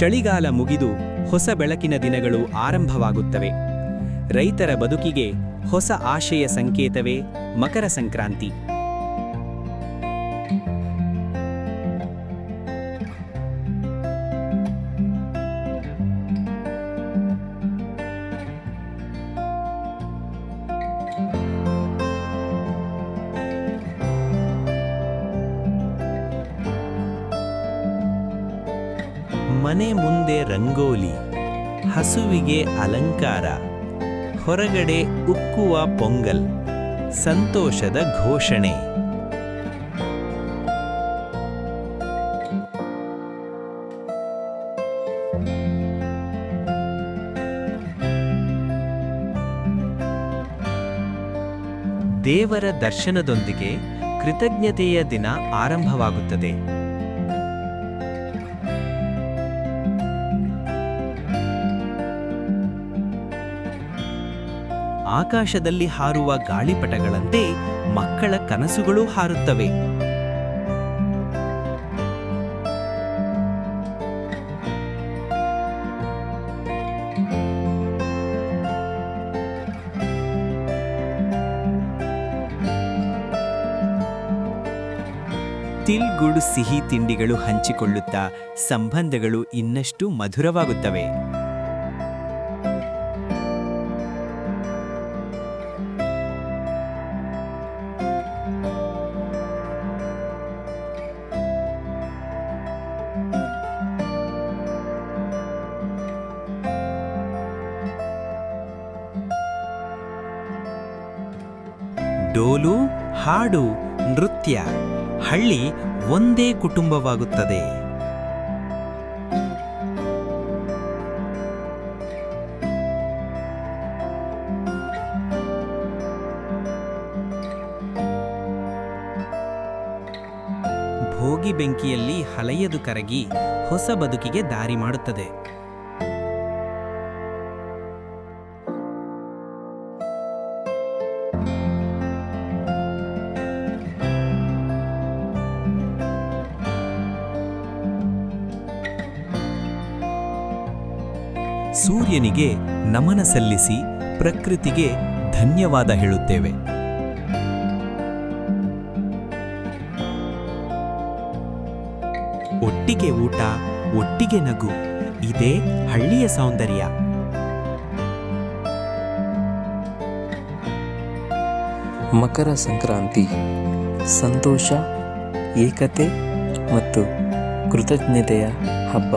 ಚಳಿಗಾಲ ಮುಗಿದು ಹೊಸ ಬೆಳಕಿನ ದಿನಗಳು ಆರಂಭವಾಗುತ್ತವೆ. ರೈತರ ಬದುಕಿಗೆ ಹೊಸ ಆಶಯ ಸಂಕೇತವೇ ಮಕರ ಸಂಕ್ರಾಂತಿ. ಮನೆ ಮುಂದೆ ರಂಗೋಲಿ, ಹಸುವಿಗೆ ಅಲಂಕಾರ, ಹೊರಗಡೆ ಉಕ್ಕುವ ಪೊಂಗಲ್, ಸಂತೋಷದ ಘೋಷಣೆ. ದೇವರ ದರ್ಶನದೊಂದಿಗೆ ಕೃತಜ್ಞತೆಯ ದಿನ ಆರಂಭವಾಗುತ್ತದೆ. ಆಕಾಶದಲ್ಲಿ ಹಾರುವ ಗಾಳಿಪಟಗಳಂತೆ ಮಕ್ಕಳ ಕನಸುಗಳು ಹಾರುತ್ತವೆ. ತಿಲ್ಗುಡು ಸಿಹಿ ತಿಂಡಿಗಳು ಹಂಚಿಕೊಳ್ಳುತ್ತಾ ಸಂಬಂಧಗಳು ಇನ್ನಷ್ಟು ಮಧುರವಾಗುತ್ತವೆ. ಡೋಲು ಹಾಡು ನೃತ್ಯ ಹಳ್ಳಿ ಒಂದೇ ಕುಟುಂಬವಾಗುತ್ತದೆ. ಭೋಗಿ ಬೆಂಕಿಯಲ್ಲಿ ಹಳೆಯದು ಕರಗಿ ಹೊಸ ಬದುಕಿಗೆ ದಾರಿ ಮಾಡುತ್ತದೆ. ಸೂರ್ಯನಿಗೆ ನಮನ ಸಲ್ಲಿಸಿ ಪ್ರಕೃತಿಗೆ ಧನ್ಯವಾದ ಹೇಳುತ್ತೇವೆ. ಒಟ್ಟಿಗೆ ಊಟ, ಒಟ್ಟಿಗೆ ನಗು, ಇದೇ ಹಳ್ಳಿಯ ಸೌಂದರ್ಯ. ಮಕರ ಸಂಕ್ರಾಂತಿ, ಸಂತೋಷ, ಏಕತೆ ಮತ್ತು ಕೃತಜ್ಞತೆಯ ಹಬ್ಬ.